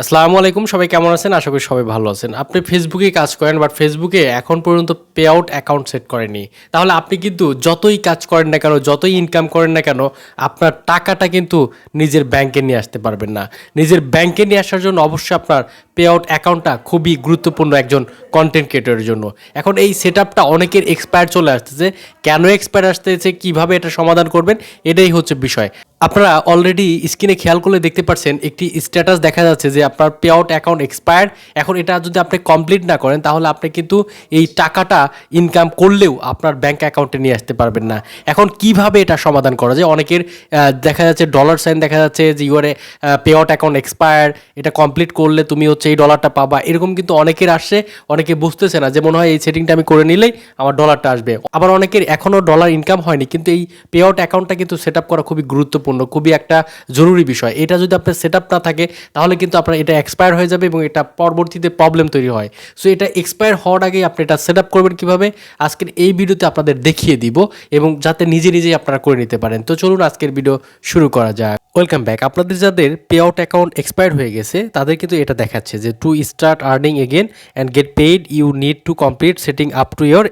আসসালামু আলাইকুম, সবাই কেমন আছেন? আশা করি সবাই ভালো আছেন। আপনি ফেসবুকে কাজ করেন বাট ফেসবুকে এখন পর্যন্ত পে আউট অ্যাকাউন্ট সেট করেনি তাহলে আপনি কিন্তু যতই কাজ করেন না কেন, যতই ইনকাম করেন না কেন, আপনার টাকাটা কিন্তু নিজের ব্যাংকে নিয়ে আসতে পারবেন না। নিজের ব্যাংকে নিয়ে আসার জন্য অবশ্যই আপনার পে আউট অ্যাকাউন্টটা খুবই গুরুত্বপূর্ণ একজন কন্টেন্ট ক্রিয়েটরের জন্য। এখন এই সেট আপটা অনেকের এক্সপায়ার চলে আসতেছে। কেন এক্সপায়ার আসতেছে? কীভাবে এটা সমাধান করবেন? এটাই হচ্ছে বিষয়। আপনারা অলরেডি স্ক্রিনে খেয়াল করলে দেখতে পাচ্ছেন একটি স্ট্যাটাস দেখা যাচ্ছে যে আপনার পে আউট অ্যাকাউন্ট এক্সপায়ার্ড এখন এটা যদি আপনি কমপ্লিট না করেন, তাহলে আপনি কিন্তু এই টাকাটা ইনকাম করলেও আপনার ব্যাংক অ্যাকাউন্টে নিয়ে আসতে পারবেন না। এখন কীভাবে এটা সমাধান করা যায়? অনেকের দেখা যাচ্ছে ডলার সাইন দেখা যাচ্ছে যে your payout account expire এটা কমপ্লিট করলে তুমি হচ্ছে এই ডলারটা পাবা। এরকম কিন্তু অনেকের আসছে অনেকে বুঝতেছে না যে মনে হয় এই সেটিংটা আমি করে নিলেই আমার ডলারটা আসবে। আবার অনেকের এখনও ডলার ইনকাম হয়নি, কিন্তু এই পে আউট অ্যাকাউন্টটা কিন্তু সেট আপ করা খুবই গুরুত্বপূর্ণ, খুবই একটা জরুরি বিষয়। এটা যদি আপনার সেট না থাকে, তাহলে কিন্তু আপনার এটা এক্সপায়ার হয়ে যাবে এবং এটা পরবর্তীতে প্রবলেম তৈরি হয়। সো এটা এক্সপায়ার হওয়ার আগেই আপনি এটা সেট করবেন কীভাবে? আজকের এই ভিডিওতে আপনাদের দেখিয়ে দিব এবং যাতে নিজে নিজেই আপনারা করে নিতে পারেন। তো চলুন আজকের ভিডিও শুরু করা যাক। ওয়েলকাম ব্যাক আপনাদের যাদের পে আউট অ্যাকাউন্ট এক্সপায়ার হয়ে গেছে, তাদের কিন্তু এটা দেখাচ্ছে যে to start earning again and get paid you need to complete setting up to your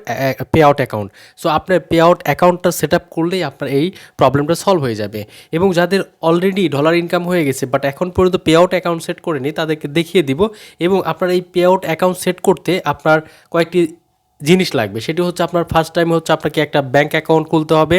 payout account so আপনার পে আউট অ্যাকাউন্টটা সেট আপ করলেই আপনার এই প্রবলেমটা সলভ হয়ে যাবে। এবং যাদের অলরেডি ডলার ইনকাম হয়ে গেছে বাট এখন পর্যন্ত পে আউট অ্যাকাউন্ট সেট করেনি, তাদেরকে দেখিয়ে দিব। এবং আপনার এই পে আউট অ্যাকাউন্ট সেট করতে আপনার কয়েকটি জিনিস লাগবে। সেটি হচ্ছে আপনার ফার্স্ট টাইম হচ্ছে আপনাকে একটা ব্যাঙ্ক অ্যাকাউন্ট খুলতে হবে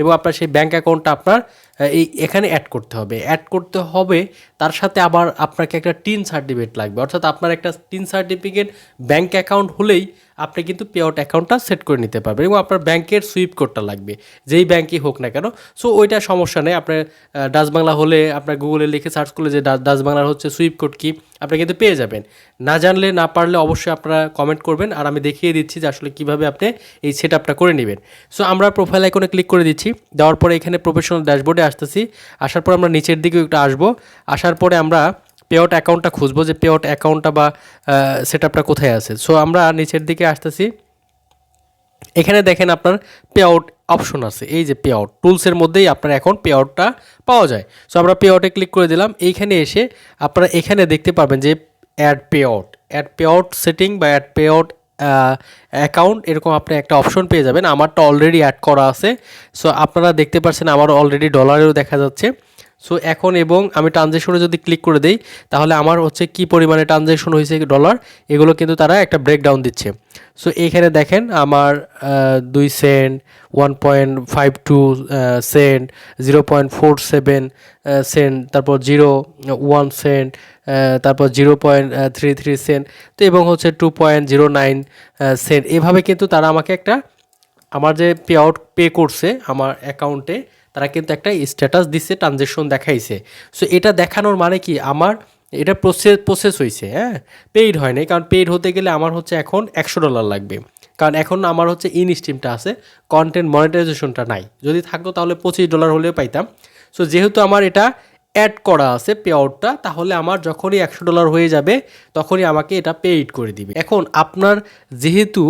এবং আপনার সেই ব্যাঙ্ক অ্যাকাউন্টটা আপনার এই এখানে অ্যাড করতে হবে। অ্যাড করতে হবে, তার সাথে আবার আপনাকে একটা টিন সার্টিফিকেট লাগবে। অর্থাৎ আপনার একটা টিন সার্টিফিকেট ব্যাঙ্ক অ্যাকাউন্ট হলেই আপনি কিন্তু পে আউট অ্যাকাউন্টটা সেট করে নিতে পারবেন এবং আপনার ব্যাংকের সুইপ কোডটা লাগবে, যেই ব্যাংকই হোক না কেন। সো ওইটা সমস্যা নেই। আপনার ডাচ বাংলা হলে আপনার গুগলে লিখে সার্চ করলে যে ডাচ বাংলার হচ্ছে সুইপ কোড কি, আপনি কিন্তু পেয়ে যাবেন। না জানলে, না পারলে অবশ্যই আপনারা কমেন্ট করবেন আর আমি দেখিয়ে দিচ্ছি যে আসলে কীভাবে আপনি এই সেট আপটা করে নেবেন। সো আমরা প্রোফাইল আইকনে ক্লিক করে দিচ্ছি। দেওয়ার পরে এখানে প্রফেশনাল ড্যাশবোর্ডে আসতেছি। আসার পর আমরা নিচের দিকে একটু আসব। আসার পরে আমরা পে আউট অ্যাকাউন্টটা খুঁজবো যে পে আউট অ্যাকাউন্টটা বা সেট আপটা কোথায় আছে। সো আমরা নিচের দিকে আসতেছি। এখানে দেখেন আপনার পে আউট অপশন আছে। এই যে পে আউট টুলসের মধ্যেই আপনার এখন পে আউটটা পাওয়া যায়। সো আমরা পে আউটে ক্লিক করে দিলাম। এইখানে এসে আপনারা এখানে দেখতে পারবেন যে ad payout ad payout setting বা অ্যাড পে আউট অ্যাকাউন্ট এরকম আপনি একটা অপশন পেয়ে যাবেন। আমারটা অলরেডি অ্যাড করা আছে। সো আপনারা দেখতে পাচ্ছেন, আমার অলরেডি ডলারেও দেখা যাচ্ছে। সো এখন এবং আমি ট্রানজেকশনে যদি ক্লিক করে দেই, তাহলে আমার হচ্ছে কি পরিমাণে ট্রানজেকশন হয়েছে ডলার এগুলো কিন্তু তারা একটা ব্রেকডাউন দিচ্ছে। সো এইখানে দেখেন আমার দুই cent one point five two cent zero point four seven cent তারপর জিরো ওয়ান সেন্ট তারপর zero point three three cent তো এবং হচ্ছে two point zero nine cent এভাবে কিন্তু তারা আমাকে একটা, আমার যে পে আউট পে করছে, আমার অ্যাকাউন্টে তারা কিন্তু একটা স্ট্যাটাস দিচ্ছে ট্রানজেকশন দেখাইছে। সো এটা দেখানোর মানে কি? আমার এটা প্রসেস প্রসেস হয়েছে হ্যাঁ? পেইড হয় নাই, কারণ পেইড হতে গেলে আমার হচ্ছে এখন একশো ডলার লাগবে। কারণ এখন আমার হচ্ছে ইন স্ট্রিমটা আছে কন্টেন্ট মনিটাইজেশনটা নাই। যদি থাকতো তাহলে পঁচিশ ডলার হলেও পাইতাম। সো যেহেতু আমার এটা অ্যাড করা আছে পে আউটটা তাহলে আমার যখনই একশো ডলার হয়ে যাবে, তখনই আমাকে এটা পেইড করে দিবে। এখন আপনার যেহেতু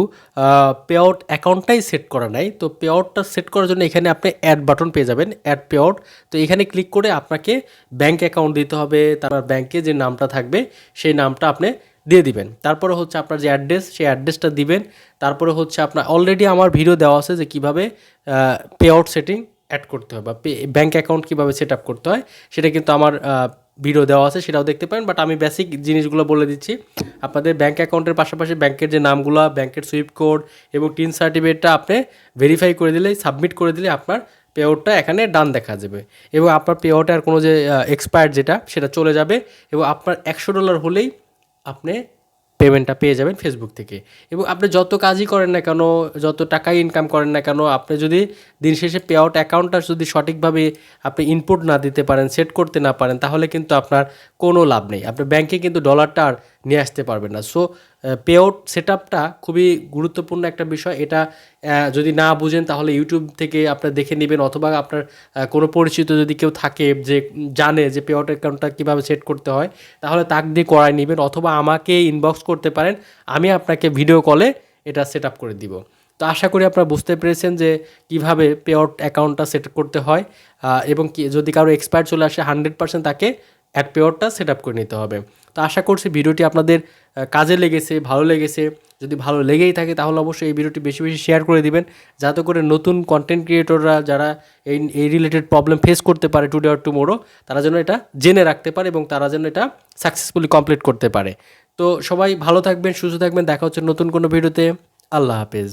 পে আউট অ্যাকাউন্টটাই সেট করা নাই, তো পে আউটটা সেট করার জন্য এখানে আপনি অ্যাড বাটন পেয়ে যাবেন অ্যাড পে আউট তো এখানে ক্লিক করে আপনাকে ব্যাঙ্ক অ্যাকাউন্ট দিতে হবে, তারপর ব্যাংকে যে নামটা থাকবে, সেই নামটা আপনি দিয়ে দিবেন। তারপরে হচ্ছে আপনার যে অ্যাড্রেস সেই অ্যাড্রেসটা দিবেন। তারপরে হচ্ছে আপনার অলরেডি আমার ভিডিও দেওয়া আছে যে কীভাবে পে আউট সেটিং অ্যাড করতে হয় বা ব্যাঙ্ক অ্যাকাউন্ট কীভাবে সেট আপ করতে হয়, সেটা কিন্তু আমার ভিডিও দেওয়া আছে, সেটাও দেখতে পারেন বাট আমি বেসিক জিনিসগুলো বলে দিচ্ছি। আপনাদের ব্যাঙ্ক অ্যাকাউন্টের পাশাপাশি ব্যাংকের যে নামগুলো ব্যাংকের সুইপ কোড এবং টিন সার্টিফিকেটটা আপনি ভেরিফাই করে দিলেই সাবমিট করে দিলে আপনার পে আউটটা এখানে ডান দেখা যাবে। এবং আপনার পে আউটের কোনো যে এক্সপায়ার যেটা, সেটা চলে যাবে এবং আপনার একশো ডলার হলেই আপনি পেমেন্টটা পেয়ে যাবেন ফেসবুক থেকে। এবং আপনি যত কাজই করেন না কেন, যত টাকাই ইনকাম করেন না কেন, আপনি যদি দিন শেষে পে আউট অ্যাকাউন্টটা যদি সঠিকভাবে আপনি ইনপুট না দিতে পারেন সেট করতে না পারেন, তাহলে কিন্তু আপনার কোনো লাভ নেই। আপনার ব্যাংকে কিন্তু ডলারটা আর নিয়ে আসতে পারবেন না। সো পে আউট সেট আপটা খুবই গুরুত্বপূর্ণ একটা বিষয়। এটা যদি না বুঝেন, তাহলে ইউটিউব থেকে আপনার দেখে নেবেন, অথবা আপনার কোনো পরিচিত যদি কেউ থাকে যে জানে যে পে আউট অ্যাকাউন্টটা কীভাবে সেট করতে হয়, তাহলে তাক দিয়ে করাই নেবেন, অথবা আমাকে ইনবক্স করতে পারেন। আমি আপনাকে ভিডিও কলে এটা সেট আপ করে দিব। তো আশা করি আপনারা বুঝতে পেরেছেন যে কীভাবে পে আউট অ্যাকাউন্টটা সেট করতে হয় এবং কি যদি কারও এক্সপায়ার চলে আসে হান্ড্রেড পার্সেন্ট তাকে অ্যাড পেওয়ারটা সেট আপ করে নিতে হবে। তো আশা করছি ভিডিওটি আপনাদের কাজে লেগেছে, ভালো লেগেছে। যদি ভালো লেগেই থাকে তাহলে অবশ্যই এই ভিডিওটি বেশি বেশি শেয়ার করে দিবেন, যাতে করে নতুন কন্টেন্ট ক্রিয়েটররা যারা এই এই রিলেটেড প্রবলেম ফেস করতে পারে টুডে অর টুমোরো তারা যেন এটা জেনে রাখতে পারে এবং তারা যেন এটা সাকসেসফুলি কমপ্লিট করতে পারে। তো সবাই ভালো থাকবেন, সুস্থ থাকবেন, দেখা হচ্ছে নতুন কোনো ভিডিওতে। আল্লাহ হাফেজ।